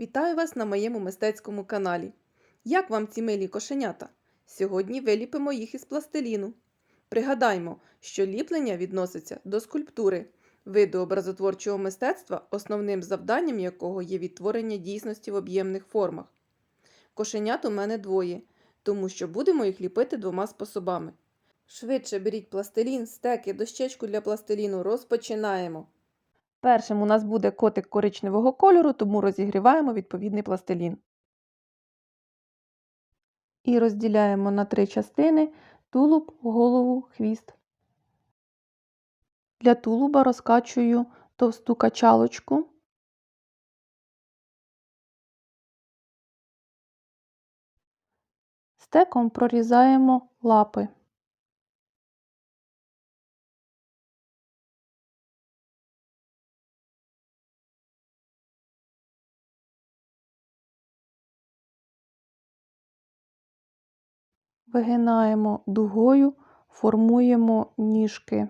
Вітаю вас на моєму мистецькому каналі. Як вам ці милі кошенята? Сьогодні виліпимо їх із пластиліну. Пригадаймо, що ліплення відноситься до скульптури, виду образотворчого мистецтва, основним завданням якого є відтворення дійсності в об'ємних формах. Кошенят у мене двоє, тому що будемо їх ліпити двома способами. Швидше беріть пластилін, стеки, дощечку для пластиліну. Розпочинаємо. Першим у нас буде котик коричневого кольору, тому розігріваємо відповідний пластилін. І розділяємо на три частини тулуб, голову, хвіст. Для тулуба розкачую товсту качалочку. Стеком прорізаємо лапи. Вигинаємо дугою, формуємо ніжки.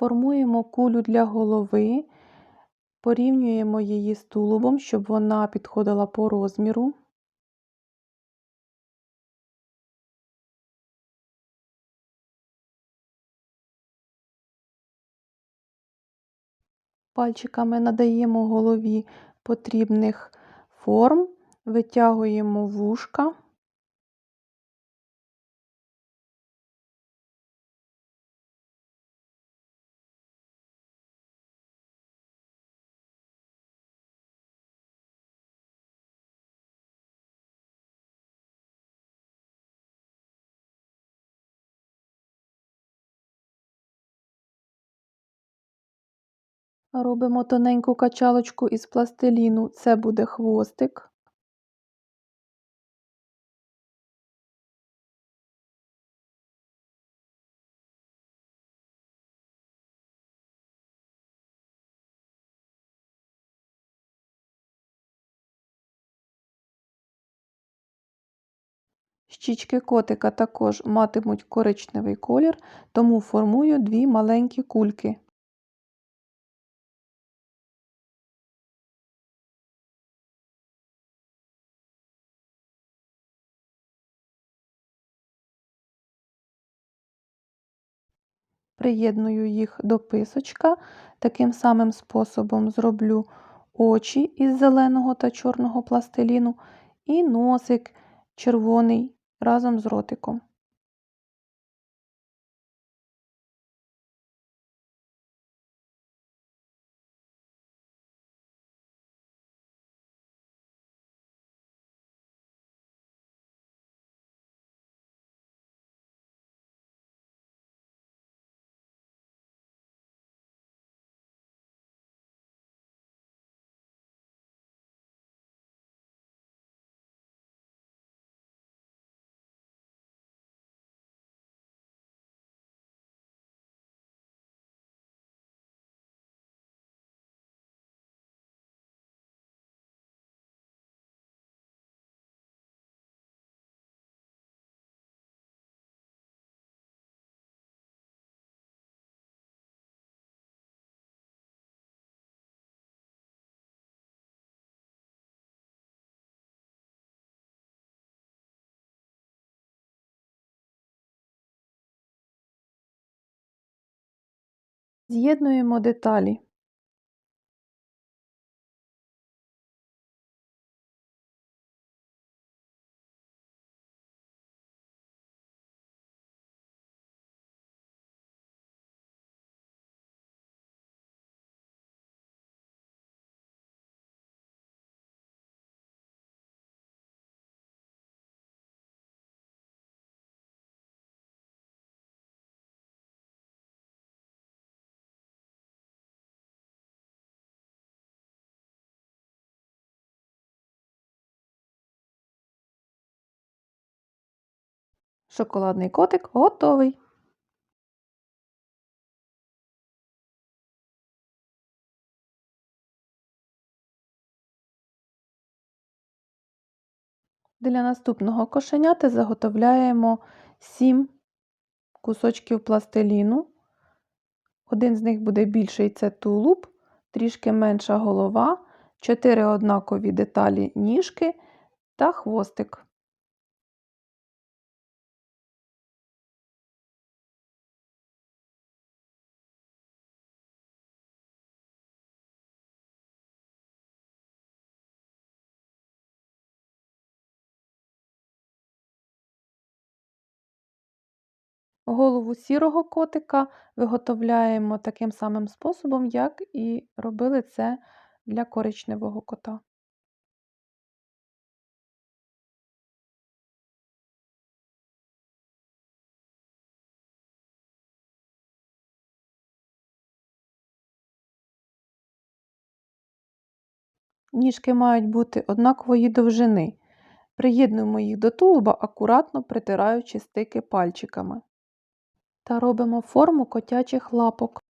Формуємо кулю для голови, порівнюємо її з тулубом, щоб вона підходила по розміру. Пальчиками надаємо голові потрібних форм, витягуємо вушка. Робимо тоненьку качалочку із пластиліну, це буде хвостик. Щічки котика також матимуть коричневий колір, тому формую дві маленькі кульки. Приєдную їх до писочка. Таким самим способом зроблю очі із зеленого та чорного пластиліну і носик червоний разом з ротиком. З'єднуємо деталі. Шоколадний котик готовий. Для наступного кошеняти заготовляємо 7 кусочків пластиліну. Один з них буде більший це тулуб, трішки менша голова, 4 однакові деталі ніжки та хвостик. Голову сірого котика виготовляємо таким самим способом, як і робили це для коричневого кота. Ніжки мають бути однакової довжини. Приєднуємо їх до тулуба, акуратно притираючи стики пальчиками. Та робимо форму котячих лапок.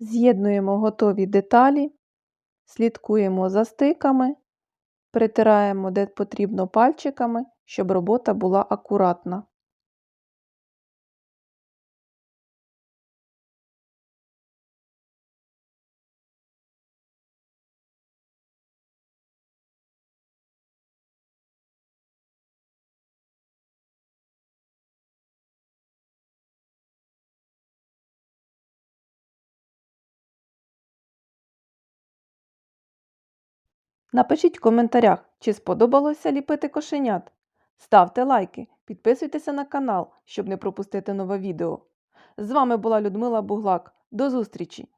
З'єднуємо готові деталі, слідкуємо за стиками, притираємо де потрібно пальчиками, щоб робота була акуратна. Напишіть в коментарях, чи сподобалося ліпити кошенят. Ставте лайки, підписуйтеся на канал, щоб не пропустити нове відео. З вами була Людмила Буглак. До зустрічі!